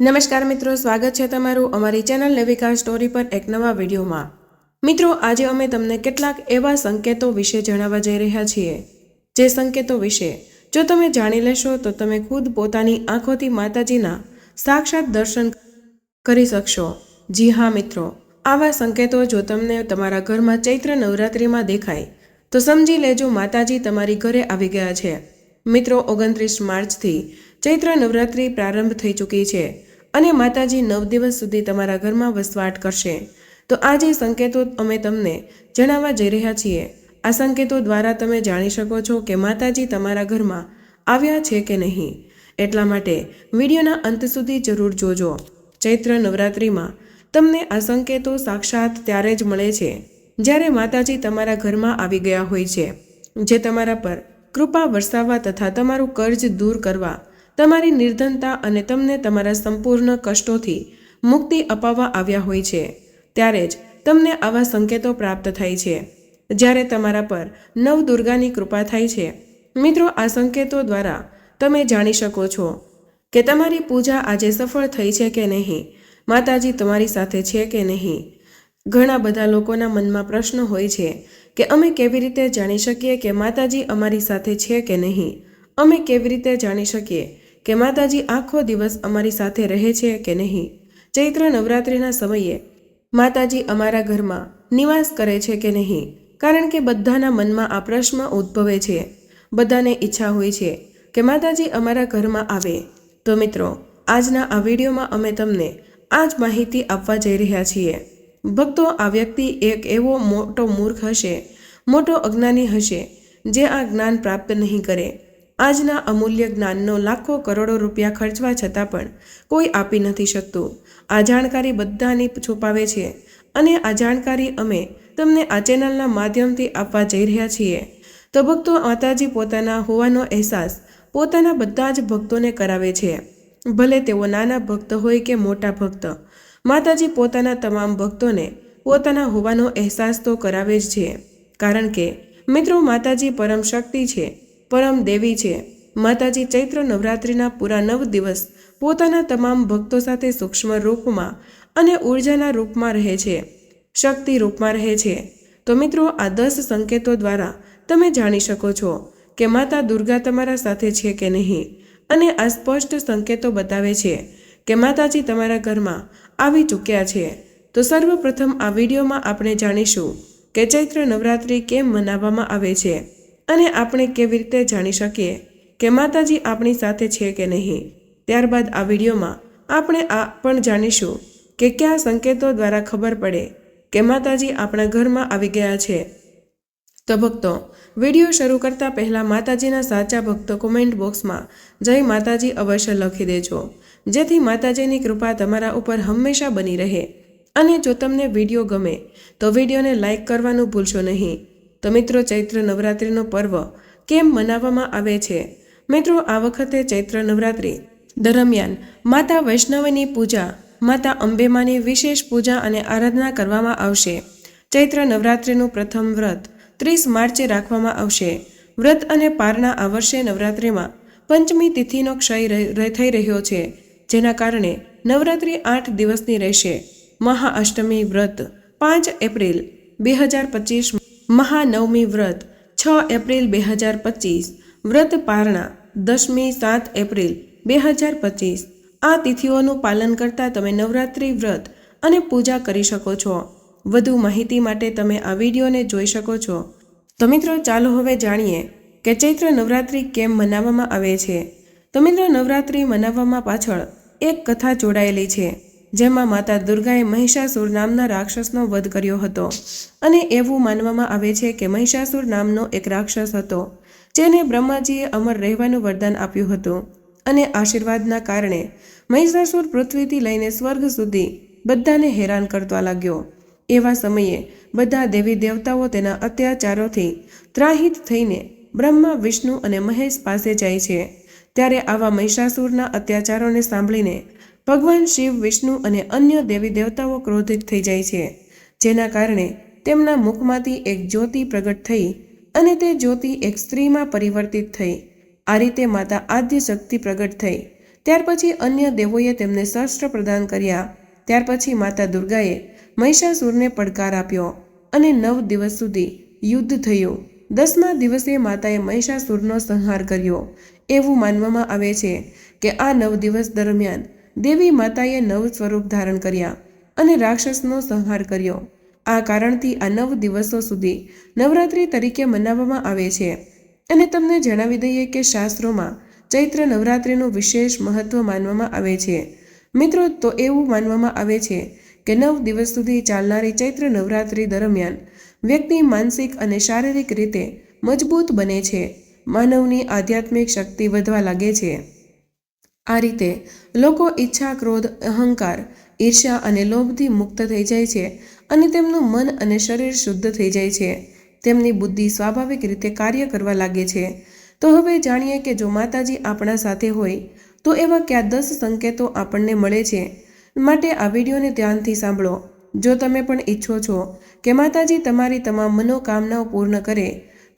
નમસ્કાર મિત્રો, સ્વાગત છે તમારું અમારી ચેનલ લેવિકા સ્ટોરી પર એક નવા વિડીયોમાં. મિત્રો, આજે અમે તમને કેટલાક એવા સંકેતો વિશે જણાવવા જઈ રહ્યા છીએ. જે સંકેતો વિશે, જો તમે જાણી લેશો તો તમે ખુદ પોતાની આંખોથી માતાજીના સાક્ષાત દર્શન કરી શકશો. જી હા મિત્રો, આવા સંકેતો જો તમને તમારા ઘરમાં ચૈત્ર નવરાત્રિમાં દેખાય, તો સમજી લેજો માતાજી તમારી ઘરે આવી ગયા છે. મિત્રો, ઓગણત્રીસ માર્ચથી ચૈત્ર નવરાત્રિ પ્રારંભ થઈ ચૂકી છે. અને માતાજી નવ દિવસ સુધી તમારા ઘરમાં વસવાટ કરશે. તો આ જે સંકેતો અમે તમને જણાવવા જઈ રહ્યા છીએ. આ સંકેતો દ્વારા તમે જાણી શકો છો કે માતાજી તમારા ઘરમાં આવ્યા છે કે નહીં. એટલા માટે વિડીયોના અંત સુધી જરૂર જોજો. ચૈત્ર નવરાત્રિમાં તમને આ સંકેતો સાક્ષાત ત્યારે જ મળે છે, જ્યારે માતાજી તમારા ઘરમાં આવી ગયા હોય છે. જે તમારા પર કૃપા વરસાવવા તથા તમારું કર્જ દૂર કરવા તમારી નિર્ધનતા અને તમને તમારા સંપૂર્ણ કષ્ટોથી મુક્તિ અપાવવા આવ્યા હોય છે. ત્યારે જ તમને આવા સંકેતો પ્રાપ્ત થાય છે. જ્યારે તમારા પર નવ દુર્ગાની કૃપા થાય છે. મિત્રો, આ સંકેતો દ્વારા તમે જાણી શકો છો કે તમારી પૂજા આજે સફળ થઈ છે કે નહીં, માતાજી તમારી સાથે છે કે નહીં. ઘણા બધા લોકોના મનમાં પ્રશ્ન હોય છે કે અમે કેવી રીતે જાણી શકીએ કે માતાજી અમારી સાથે છે કે નહીં? અમે કેવી રીતે જાણી શકીએ કે માતાજી આખો દિવસ અમારી સાથે રહે છે કે નહીં? ચૈત્ર નવરાત્રિના સમયે માતાજી અમારા ઘરમાં નિવાસ કરે છે કે નહીં? કારણ કે બધાના મનમાં આ પ્રશ્ન ઉદ્ભવે છે. બધાને ઈચ્છા હોય છે કે માતાજી અમારા ઘરમાં આવે. તો મિત્રો, આજના આ વિડીયોમાં અમે તમને આ જ માહિતી આપવા જઈ રહ્યા છીએ. ભક્તો આ વ્યક્તિ એક એવો મોટો મૂર્ખ હશે, મોટો અજ્ઞાની હશે, જે આ જ્ઞાન પ્રાપ્ત નહીં કરે. આજના અમૂલ્ય જ્ઞાનનો લાખો કરોડો રૂપિયા ખર્ચવા છતાં પણ કોઈ આપી નથી શકતું. આ જાણકારી બધાની છુપાવે છે અને આ જાણકારી અમે તમને આ ચેનલના માધ્યમથી આપવા જઈ રહ્યા છીએ. તો ભક્તો, માતાજી પોતાના હોવાનો અહેસાસ પોતાના બધા જ ભક્તોને કરાવે છે. ભલે તેઓ નાના ભક્ત હોય કે મોટા ભક્ત, માતાજી પોતાના તમામ ભક્તોને પોતાના હોવાનો અહેસાસ તો કરાવે જ છે. કારણ કે મિત્રો, માતાજી પરમ શક્તિ છે પરમ દેવી છે. માતાજી ચૈત્ર નવરાત્રિના પૂરા નવ દિવસ પોતાના તમામ ભક્તો સાથે સૂક્ષ્મ રૂપમાં અને ઉર્જાના રૂપમાં રહે છે. શક્તિ રૂપમાં રહે છે. તો મિત્રો, આ દસ સંકેતો દ્વારા તમે જાણી શકો છો કે માતા દુર્ગા તમારા સાથે છે કે નહીં. અને આ સ્પષ્ટ સંકેતો બતાવે છે કે માતાજી તમારા ઘરમાં આવી ચૂક્યા છે. તો સર્વપ્રથમ આ વિડીયોમાં આપણે જાણીશું કે ચૈત્ર નવરાત્રિ કેમ મનાવવામાં આવે છે. અને આપણે કેવી રીતે જાણી શકીએ કે માતાજી આપણી સાથે છે કે નહીં? ત્યારબાદ આ વિડીયોમાં આપણે આ પણ જાણીશું કે કયા સંકેતો દ્વારા ખબર પડે કે માતાજી આપણા ઘરમાં આવી ગયા છે. તો ભક્તો, વીડિયો શરૂ કરતાં પહેલાં માતાજીના સાચા ભક્તો કોમેન્ટ બોક્સમાં જય માતાજી અવશ્ય લખી દેજો, જેથી માતાજીની કૃપા તમારા ઉપર હંમેશા બની રહે. અને જો તમને વીડિયો ગમે, તો વિડીયોને લાઇક કરવાનું ભૂલશો નહીં. તો મિત્રો ચૈત્ર નવરાત્રિનો પર્વ કેમ મનાવવામાં આવે છે? મિત્રો, આ વખતે ચૈત્ર નવરાત્રિ દરમિયાન માતા વૈષ્ણવની પૂજા, માતા અંબેમાની વિશેષ પૂજા અને આરાધના કરવામાં આવશે. ચૈત્ર નવરાત્રિનું પ્રથમ વ્રત ત્રીસ માર્ચે રાખવામાં આવશે. વ્રત અને પારના આ વર્ષે નવરાત્રિમાં પંચમી તિથિનો ક્ષય થઈ રહ્યો છે, જેના કારણે નવરાત્રિ આઠ દિવસની રહેશે. મહાઅષ્ટમી વ્રત પાંચ એપ્રિલ બે હજાર પચીસ મહાનવમી વ્રત, છ એપ્રિલ બે હજાર પચીસ, વ્રત પારણા દસમી સાત એપ્રિલ બે હજાર પચીસ. આ તિથિઓનું પાલન કરતાં તમે નવરાત્રિ વ્રત અને પૂજા કરી શકો છો. વધુ માહિતી માટે તમે આ વિડીયોને જોઈ શકો છો. તો મિત્રો, ચાલો હવે જાણીએ કે ચૈત્ર નવરાત્રિ કેમ મનાવવામાં આવે છે. તો મિત્રો, નવરાત્રિ મનાવવામાં પાછળ એક કથા જોડાયેલી છે. જેમાં માતા દુર્ગાએ મહિષાસુર નામના રાક્ષસનો વધ કર્યો હતો. અને એવું માનવામાં આવે છે કે મહિષાસુર નામનો એક રાક્ષસ હતો, જેને બ્રહ્માજીએ અમર રહેવાનું વરદાન આપ્યું હતું. અને આશીર્વાદના કારણે મહિષાસુર પૃથ્વીથી લઈને સ્વર્ગ સુધી બધાને હેરાન કરતા લાગ્યો. એવા સમયે બધા દેવી દેવતાઓ તેના અત્યાચારોથી ત્રાહિત થઈને બ્રહ્મા, વિષ્ણુ અને મહેશ પાસે જાય છે. ત્યારે આવા મહિષાસુરના અત્યાચારોને સાંભળીને ભગવાન શિવ, વિષ્ણુ અને અન્ય દેવી દેવતાઓ ક્રોધિત થઈ જાય છે, જેના કારણે તેમના મુખમાંથી એક જ્યોતિ પ્રગટ થઈ અને તે જ્યોતિ એક સ્ત્રીમાં પરિવર્તિત થઈ. આ રીતે માતા આદ્ય શક્તિ પ્રગટ થઈ. ત્યાર પછી અન્ય દેવોએ તેમને શસ્ત્ર પ્રદાન કર્યા. ત્યાર પછી માતા દુર્ગાએ મહિષાસુરને પડકાર આપ્યો અને નવ દિવસ સુધી યુદ્ધ થયું. દસમા દિવસે માતાએ મહિષાસુરનો સંહાર કર્યો. એવું માનવામાં આવે છે કે આ નવ દિવસ દરમિયાન દેવી માતાએ નવ સ્વરૂપ ધારણ કર્યા અને રાક્ષસનો સંહાર કર્યો. આ કારણથી આ નવ દિવસો સુધી નવરાત્રિ તરીકે મનાવવામાં આવે છે. અને તમને જણાવી દઈએ કે શાસ્ત્રોમાં ચૈત્ર નવરાત્રિનું વિશેષ મહત્વ માનવામાં આવે છે. મિત્રો, તો એવું માનવામાં આવે છે કે નવ દિવસ સુધી ચાલનારી ચૈત્ર નવરાત્રિ દરમિયાન વ્યક્તિ માનસિક અને શારીરિક રીતે મજબૂત બને છે. માનવની આધ્યાત્મિક શક્તિ વધવા લાગે છે. આ રીતે લોકો ઈચ્છા, ક્રોધ, અહંકાર, ઈર્ષ્યા અને લોભથી મુક્ત થઈ જાય છે અને તેમનું મન અને શરીર શુદ્ધ થઈ જાય છે. તેમની બુદ્ધિ સ્વાભાવિક રીતે કાર્ય કરવા લાગે છે. તો હવે જાણીએ કે જો માતાજી આપણા સાથે હોય, તો એવા કયા દસ સંકેતો આપણને મળે છે? માટે આ વિડીયોને ધ્યાનથી સાંભળો. જો તમે પણ ઈચ્છો છો કે માતાજી તમારી તમામ મનોકામનાઓ પૂર્ણ કરે,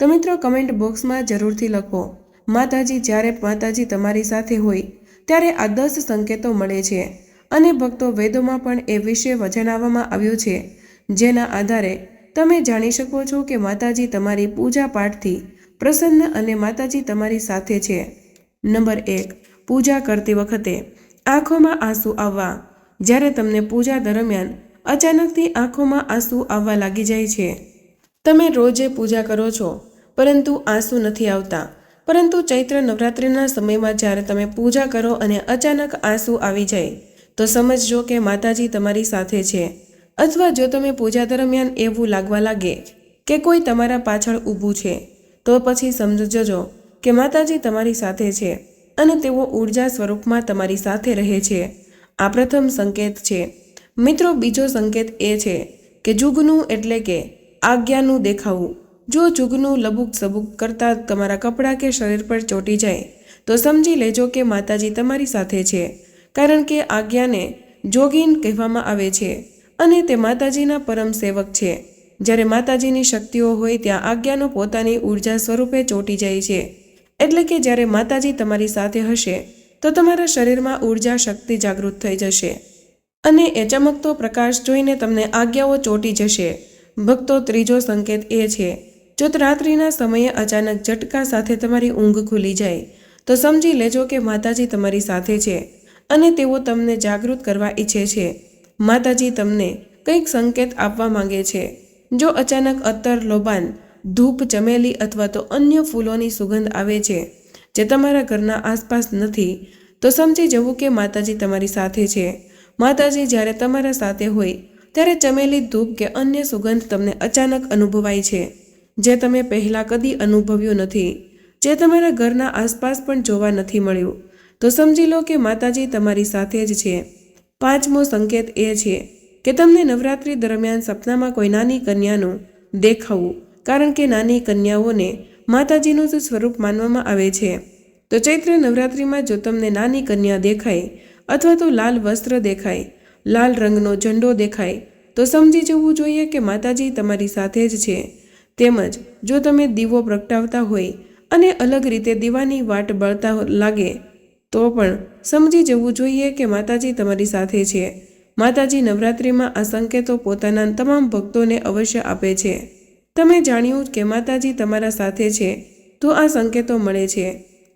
તો મિત્રો કમેન્ટ બોક્સમાં જરૂરથી લખો. માતાજી, જ્યારે માતાજી તમારી સાથે હોય ત્યારે આ દસ સંકેતો મળે છે અને ભક્તો વેદોમાં પણ એ વિશે જણાવવામાં આવ્યું છે. જેના આધારે તમે જાણી શકો છો કે માતાજી તમારી પૂજા પાઠથી પ્રસન્ન અને માતાજી તમારી સાથે છે. નંબર એક, પૂજા કરતી વખતે આંખોમાં આંસુ આવવા. જ્યારે તમને પૂજા દરમિયાન અચાનકથી આંખોમાં આંસુ આવવા લાગી જાય છે. તમે રોજે પૂજા કરો છો, પરંતુ આંસુ નથી આવતા. પરંતુ ચૈત્ર નવરાત્રિના સમયમાં જ્યારે તમે પૂજા કરો અને અચાનક આંસુ આવી જાય, તો સમજજો કે માતાજી તમારી સાથે છે. અથવા જો તમે પૂજા દરમિયાન એવું લાગવા લાગે કે કોઈ તમારા પાછળ ઊભું છે, તો પછી સમજજો કે માતાજી તમારી સાથે છે અને તેઓ ઊર્જા સ્વરૂપમાં તમારી સાથે રહે છે. આ પ્રથમ સંકેત છે. મિત્રો, બીજો સંકેત એ છે કે જુગનું એટલે કે આજ્ઞાનું દેખાવું. જો જુગનું લબુક સબુક કરતાં તમારા કપડાં કે શરીર પર ચોંટી જાય, તો સમજી લેજો કે માતાજી તમારી સાથે છે. કારણ કે આજ્ઞાને જોગીન કહેવામાં આવે છે અને તે માતાજીના પરમ સેવક છે. જ્યારે માતાજીની શક્તિઓ હોય ત્યાં આજ્ઞાનો પોતાની ઊર્જા સ્વરૂપે ચોંટી જાય છે. એટલે કે જ્યારે માતાજી તમારી સાથે હશે, તો તમારા શરીરમાં ઊર્જા શક્તિ જાગૃત થઈ જશે. અને એ ચમકતો પ્રકાશ જોઈને તમને આજ્ઞાઓ ચોંટી જશે. ભક્તો, ત્રીજો સંકેત એ છે જો રાત્રિના સમયે અચાનક ઝટકા સાથે તમારી ઊંઘ ખુલી જાય. તો સમજી લેજો કે માતાજી તમારી સાથે છે અને તેઓ તમને જાગૃત કરવા ઈચ્છે છે. માતાજી તમને કંઈક સંકેત આપવા માંગે છે. જો અચાનક અત્તર લોબાન, ધૂપ ચમેલી અથવા તો અન્ય ફૂલોની સુગંધ આવે છે, જે તમારા ઘરના આસપાસ નથી, તો સમજી જવું કે માતાજી તમારી સાથે છે. માતાજી જ્યારે તમારા સાથે હોય, ત્યારે ચમેલી ધૂપ કે અન્ય સુગંધ તમને અચાનક અનુભવાય છે. જે તમે પહેલાં કદી અનુભવ્યું નથી, જે તમારા ઘરના આસપાસ પણ જોવા નથી મળ્યું, તો સમજી લો કે માતાજી તમારી સાથે જ છે. પાંચમો સંકેત એ છે કે તમને નવરાત્રિ દરમિયાન સપનામાં કોઈ નાની કન્યાનું દેખાવું, કારણ કે નાની કન્યાઓને માતાજીનું જ સ્વરૂપ માનવામાં આવે છે. તો ચૈત્ર નવરાત્રિમાં જો તમને નાની કન્યા દેખાય અથવા તો લાલ વસ્ત્ર દેખાય, લાલ રંગનો ઝંડો દેખાય, તો સમજી જવું જોઈએ કે માતાજી તમારી સાથે જ છે. તેમજ જો તમે દીવો પ્રગટાવતા હોય અને અલગ રીતે દીવાની વાટ બળતા લાગે, તો પણ સમજી જવું જોઈએ કે માતાજી તમારી સાથે છે. માતાજી નવરાત્રિમાં આ સંકેતો પોતાના તમામ ભક્તોને અવશ્ય આપે છે. તમે જાણ્યું કે માતાજી તમારા સાથે છે, તો આ સંકેતો મળે છે.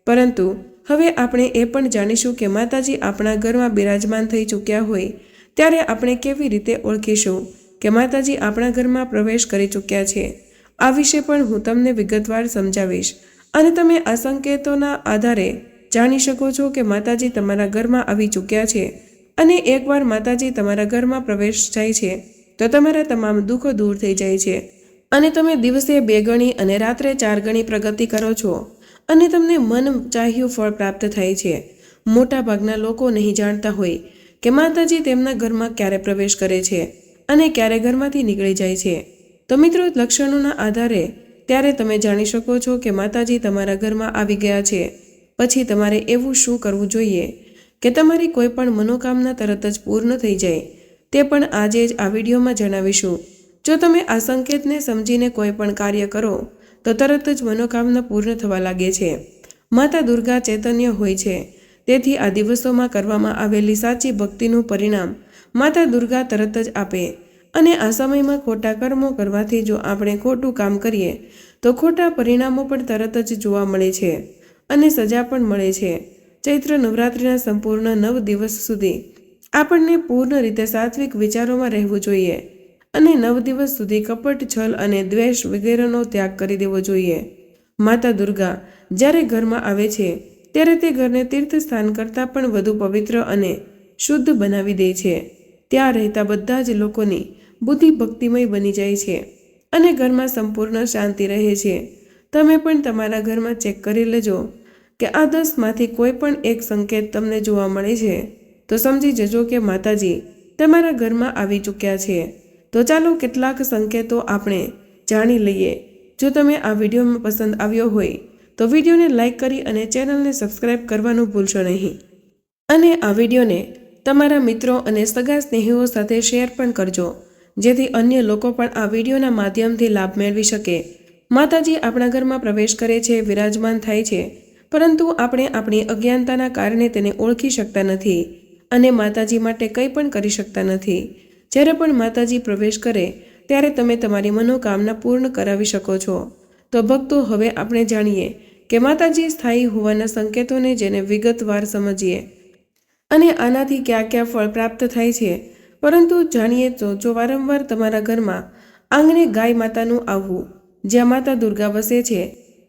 પરંતુ હવે આપણે એ પણ જાણીશું કે માતાજી આપણા ઘરમાં બિરાજમાન થઈ ચૂક્યા હોય, ત્યારે આપણે કેવી રીતે ઓળખીશું કે માતાજી આપણા ઘરમાં પ્રવેશ કરી ચૂક્યા છે? આ વિશે પણ હું તમને વિગતવાર સમજાવીશ. અને તમે આ સંકેતોના આધારે જાણી શકો છો કે માતાજી તમારા ઘરમાં આવી ચૂક્યા છે અને એકવાર માતાજી તમારા ઘરમાં પ્રવેશ જાય છે, તો તમારા તમામ દુઃખો દૂર થઈ જાય છે. અને તમે દિવસે બે ગણી અને રાત્રે ચાર ગણી પ્રગતિ કરો છો અને તમને મન ચાહ્યું ફળ પ્રાપ્ત થાય છે. મોટા ભાગના લોકો નહીં જાણતા હોય કે માતાજી તેમના ઘરમાં ક્યારે પ્રવેશ કરે છે અને ક્યારે ઘરમાંથી નીકળી જાય છે. તો મિત્રો, લક્ષણોના આધારે ત્યારે તમે જાણી શકો છો કે માતાજી તમારા ઘરમાં આવી ગયા છે. પછી તમારે એવું શું કરવું જોઈએ? કે તમારી કોઈ પણ મનોકામના તરત જ પૂર્ણ થઈ જાય, તે પણ આજે જ આ વિડીયોમાં જણાવીશું. જો તમે આ સંકેતને સમજીને કોઈ પણ કાર્ય કરો, તો તરત જ મનોકામના પૂર્ણ થવા લાગે છે. માતા દુર્ગા ચૈતન્ય હોય છે. તેથી આ દિવસોમાં કરવામાં આવેલી સાચી ભક્તિનું પરિણામ માતા દુર્ગા તરત જ આપે. અને આ સમયમાં ખોટા કર્મો કરવાથી જો આપણે ખોટું કામ કરીએ, તો ખોટા પરિણામો પણ તરત જ જોવા મળે છે અને સજા પણ મળે છે. ચૈત્ર નવરાત્રિના સંપૂર્ણ નવ દિવસ સુધી આપણને પૂર્ણ રીતે સાત્વિક વિચારોમાં રહેવું જોઈએ અને નવ દિવસ સુધી કપટ, છલ અને દ્વેષ વગેરેનો ત્યાગ કરી દેવો જોઈએ. માતા દુર્ગા જ્યારે ઘરમાં આવે છે, ત્યારે તે ઘરને તીર્થ સ્થાન કરતાં પણ વધુ પવિત્ર અને શુદ્ધ બનાવી દે છે. ત્યાં રહેતા બધા જ લોકોની બુદ્ધિ ભક્તિમય બની જાય છે અને ઘરમાં સંપૂર્ણ શાંતિ રહે છે. તમે પણ તમારા ઘરમાં ચેક કરી લેજો કે આ દસમાંથી કોઈ પણ એક સંકેત તમને જોવા મળે છે. તો સમજી જજો કે માતાજી, તમારા ઘરમાં આવી ચૂક્યા છે. તો ચાલો કેટલાક સંકેતો આપણે જાણી લઈએ. જો તમે આ વિડીયોમાં પસંદ આવ્યો હોય, તો વિડીયોને લાઇક કરી અને ચેનલને સબસ્ક્રાઈબ કરવાનું ભૂલશો નહીં. અને આ વિડીયોને તમારા મિત્રો અને સગા સ્નેહીઓ સાથે શેર પણ કરજો. જેથી અન્ય લોકો પણ આ વિડીયોના માધ્યમથી લાભ મેળવી શકે. માતાજી આપણા ઘરમાં પ્રવેશ કરે છે, વિરાજમાન થાય છે, પરંતુ આપણે આપણી અજ્ઞાનતાના કારણે તેને ઓળખી શકતા નથી અને માતાજી માટે કંઈ પણ કરી શકતા નથી. જ્યારે પણ માતાજી પ્રવેશ કરે, ત્યારે તમે તમારી મનોકામના પૂર્ણ કરાવી શકો છો. તો ભક્તો, હવે આપણે જાણીએ કે માતાજી સ્થાયી હોવાના સંકેતોને જેને વિગતવાર સમજીએ અને આનાથી ક્યાં ક્યાં ફળ પ્રાપ્ત થાય છે પરંતુ જાણીએ તો જો વારંવાર તમારા ઘરમાં આંગણે ગાય માતાનું આવવું, જ્યાં માતા દુર્ગા વસે છે,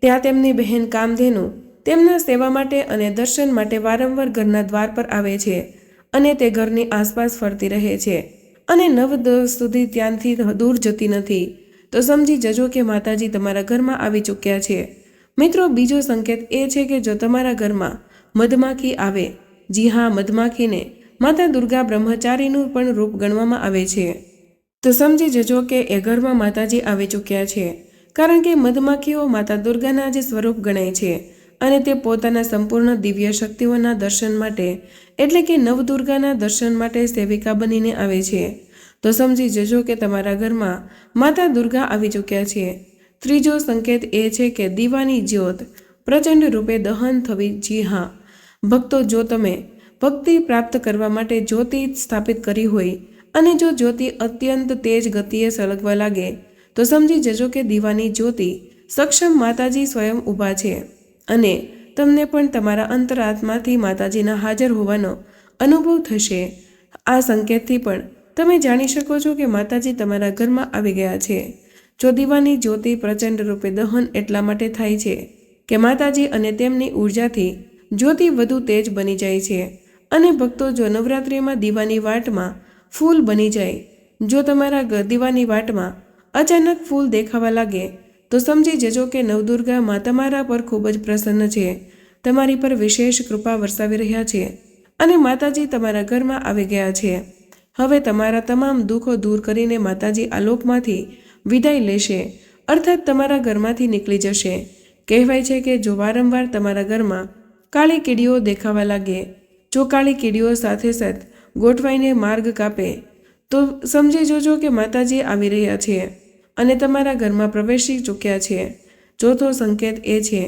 ત્યાં તેમની બહેન કામધેનુ તેમના સેવા માટે અને દર્શન માટે વારંવાર ઘરના દ્વાર પર આવે છે અને તે ઘરની આસપાસ ફરતી રહે છે અને નવ દિવસ સુધી ત્યાંથી દૂર જતી નથી. તો સમજી જજો કે માતાજી તમારા ઘરમાં આવી ચૂક્યા છે. મિત્રો, બીજો સંકેત એ છે કે જો તમારા ઘરમાં મધમાખી આવે, જી હા, મધમાખીને માતા દુર્ગા બ્રહ્મચારીનું પણ રૂપ ગણવામાં આવે છે. તો સમજી જજો કે એ ઘરમાં માતાજી આવી ચૂક્યા છે. કારણ કે મધમાખીઓ માતા દુર્ગાના જ સ્વરૂપ ગણાય છે અને તે પોતાના સંપૂર્ણ દિવ્ય શક્તિઓના દર્શન માટે, એટલે કે નવદુર્ગાના દર્શન માટે સેવિકા બનીને આવે છે. તો સમજી જજો કે તમારા ઘરમાં માતા દુર્ગા આવી ચૂક્યા છે. ત્રીજો સંકેત એ છે કે દીવાની જ્યોત પ્રચંડ રૂપે દહન થવી જી હા. ભક્તો જો તમે ભક્તિ પ્રાપ્ત કરવા માટે જ્યોતિ સ્થાપિત કરી હોય અને જો જ્યોતિ અત્યંત તેજ ગતિએ સળગવા લાગે, તો સમજી જજો કે દીવાની જ્યોતિ સક્ષમ માતાજી સ્વયં ઊભા છે અને તમને પણ તમારા અંતરાત્માથી માતાજીના હાજર હોવાનો અનુભવ થશે. આ સંકેતથી પણ તમે જાણી શકો છો કે માતાજી તમારા ઘરમાં આવી ગયા છે. જો દીવાની જ્યોતિ પ્રચંડ રૂપે દહન એટલા માટે થાય છે કે માતાજી અને તેમની ઉર્જાથી જ્યોતિ વધુ તેજ બની જાય છે અને ભક્તો જો નવરાત્રિમાં દીવાની વાટમાં ફૂલ બની જાય, જો તમારા દીવાની વાટમાં અચાનક ફૂલ દેખાવા લાગે, તો સમજી જજો કે નવદુર્ગા મા તમારા પર ખૂબ જ પ્રસન્ન છે. તમારી પર વિશેષ કૃપા વરસાવી રહ્યા છે અને માતાજી તમારા ઘરમાં આવી ગયા છે. હવે તમારા તમામ દુઃખો દૂર કરીને માતાજી આ લોકમાંથી વિદાય લેશે, અર્થાત તમારા ઘરમાંથી નીકળી જશે. કહેવાય છે કે જો વારંવાર તમારા ઘરમાં કાળી કીડીઓ દેખાવા લાગે જો કાળી કીડીઓ સાથે સાથે ગોઠવાઈને માર્ગ કાપે. તો સમજી જોજો કે માતાજી આવી રહ્યા છે અને તમારા ઘરમાં પ્રવેશી ચૂક્યા છે. ચોથો સંકેત એ છે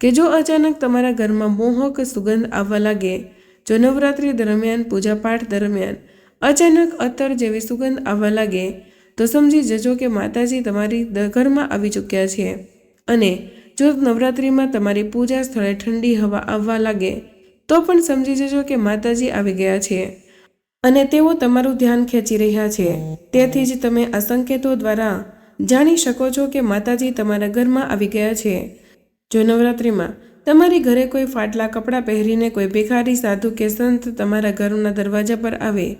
કે જો અચાનક તમારા ઘરમાં મોહક સુગંધ આવવા લાગે, જો નવરાત્રિ દરમિયાન, પૂજાપાઠ દરમિયાન અચાનક અત્તર જેવી સુગંધ આવવા લાગે, તો સમજી જજો કે માતાજી તમારી ઘરમાં આવી ચૂક્યા છે. અને જો નવરાત્રિમાં તમારી પૂજા સ્થળે ઠંડી હવા આવવા લાગે તો પણ સમજી જજો કે માતાજી આવી ગયા છે. અને તેઓ તમારું ધ્યાન ખેંચી રહ્યા છે. તેથી જ તમે આ સંકેતો દ્વારા જાણી શકો છો કે માતાજી તમારા ઘરમાં આવી ગયા છે. જો નવરાત્રિમાં તમારી ઘરે કોઈ ફાટલા કપડાં પહેરીને કોઈ ભિખારી, સાધુ કે સંત તમારા ઘરના દરવાજા પર આવે,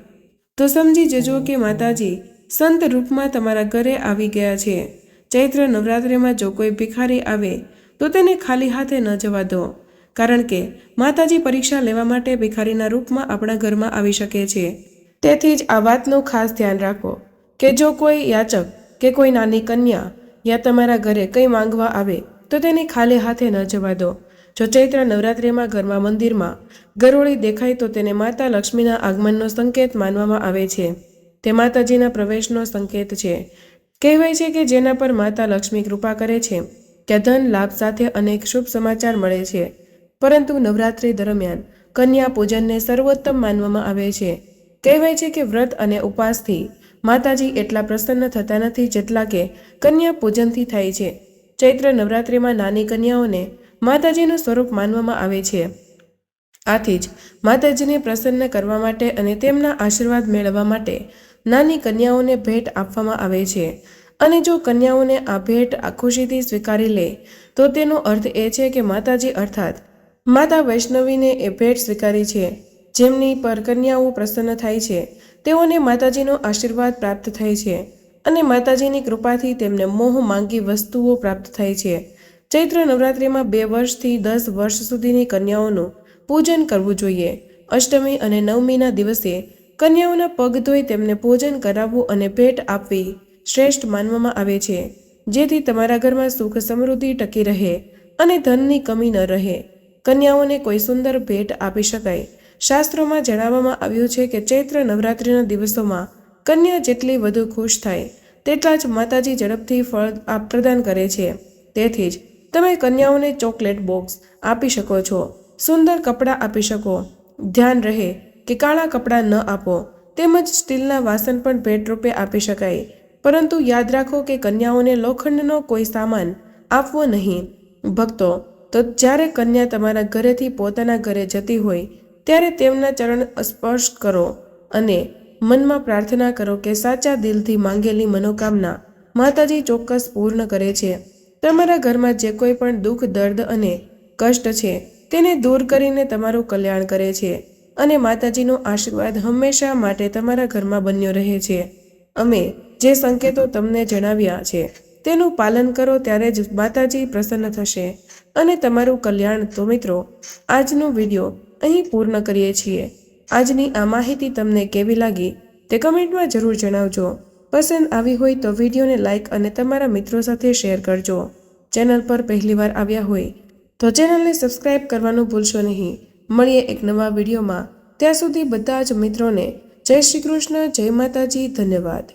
તો સમજી જજો કે માતાજી સંત રૂપમાં તમારા ઘરે આવી ગયા છે. ચૈત્ર નવરાત્રિમાં જો કોઈ ભિખારી આવે, તો તેને ખાલી હાથે ન જવા દો. કારણ કે માતાજી પરીક્ષા લેવા માટે ભિખારીના રૂપમાં આપણા ઘરમાં આવી શકે છે. તેથી જ આ વાતનું ખાસ ધ્યાન રાખો કે જો કોઈ યાચક કે કોઈ નાની કન્યા યા તમારા ઘરે કંઈ માંગવા આવે, તો તેને ખાલી હાથે ન જવા દો. જો ચૈત્ર નવરાત્રિમાં ઘરમાં મંદિરમાં ગરોળી દેખાય, તો તેને માતા લક્ષ્મીના આગમનનો સંકેત માનવામાં આવે છે. તે માતાજીના પ્રવેશનો સંકેત છે. કહેવાય છે કે જેના પર માતા લક્ષ્મી કૃપા કરે છે ત્યાં ધન, લાભ સાથે અનેક શુભ સમાચાર મળે છે. પરંતુ નવરાત્રિ દરમિયાન કન્યા પૂજનને સર્વોત્તમ માનવામાં આવે છે. કહેવાય છે કે વ્રત અને ઉપવાસથી માતાજી એટલા પ્રસન્ન થતા નથી જેટલા કે કન્યા પૂજનથી થાય છે. ચૈત્ર નવરાત્રિમાં નાની કન્યાઓને માતાજીનું સ્વરૂપ માનવામાં આવે છે. આથી જ માતાજીને પ્રસન્ન કરવા માટે અને તેમના આશીર્વાદ મેળવવા માટે નાની કન્યાઓને ભેટ આપવામાં આવે છે. અને જો કન્યાઓને આ ભેટ ખુશીથી સ્વીકારી લે, તો તેનો અર્થ એ છે કે માતાજી અર્થાત માતા વૈષ્ણવીને એ ભેટ સ્વીકારી છે. જેમની પર કન્યાઓ પ્રસન્ન થાય છે. તેઓને માતાજીનો આશીર્વાદ પ્રાપ્ત થાય છે અને માતાજીની કૃપાથી તેમને મોહ માંગી વસ્તુઓ પ્રાપ્ત થાય છે. ચૈત્ર નવરાત્રિમાં બે વર્ષથી દસ વર્ષ સુધીની કન્યાઓનું પૂજન કરવું જોઈએ. અષ્ટમી અને નવમીના દિવસે કન્યાઓના પગ ધોઈ તેમને ભોજન કરાવવું અને ભેટ આપવી શ્રેષ્ઠ માનવામાં આવે છે. જેથી તમારા ઘરમાં સુખ સમૃદ્ધિ ટકી રહે અને ધનની કમી ન રહે. કન્યાઓને કોઈ સુંદર ભેટ આપી શકાય. શાસ્ત્રોમાં જણાવવામાં આવ્યું છે કે ચૈત્ર નવરાત્રિના દિવસોમાં કન્યા જેટલી વધુ ખુશ થાય, તેટલા જ માતાજી ઝડપથી ફળ પ્રદાન કરે છે. તેથી જ તમે કન્યાઓને ચોકલેટ બોક્સ આપી શકો છો, સુંદર કપડાં આપી શકો. ધ્યાન રહે કે કાળા કપડાં ન આપો, તેમજ સ્ટીલના વાસણ પણ ભેટ રૂપે આપી શકાય. પરંતુ યાદ રાખો કે કન્યાઓને લોખંડનો કોઈ સામાન આપવો નહીં. ભક્તો તો જ્યારે કન્યા તમારા ઘરેથી પોતાના ઘરે જતી હોય, ત્યારે તેમના ચરણ સ્પર્શ કરો અને મનમાં પ્રાર્થના કરો કે સાચા દિલથી માંગેલી મનોકામના માતાજી ચોક્કસ પૂર્ણ કરે છે. તમારા ઘરમાં જે કોઈ પણ દુઃખ, દર્દ અને કષ્ટ છે, તેને દૂર કરીને તમારું કલ્યાણ કરે છે અને માતાજીનો આશીર્વાદ હંમેશા માટે તમારા ઘરમાં બન્યો રહે છે. અમે જે સંકેતો તમને જણાવ્યા છે તેનું પાલન કરો ત્યારે જ માતાજી પ્રસન્ન થશે. અને તમારું કલ્યાણ તો મિત્રો, આજનો વીડિયો અહીં પૂર્ણ કરીએ છીએ. આજની આ માહિતી તમને કેવી લાગી તે કમેન્ટમાં જરૂર જણાવજો. પસંદ આવી હોય તો વિડીયોને લાઇક અને તમારા મિત્રો સાથે શેર કરજો. ચેનલ પર પહેલીવાર આવ્યા હોય તો ચેનલને સબસ્ક્રાઇબ કરવાનું ભૂલશો નહીં. મળીએ એક નવા વિડીયોમાં. ત્યાં સુધી બધા જ મિત્રોને જય શ્રી કૃષ્ણ, જય માતાજી, ધન્યવાદ.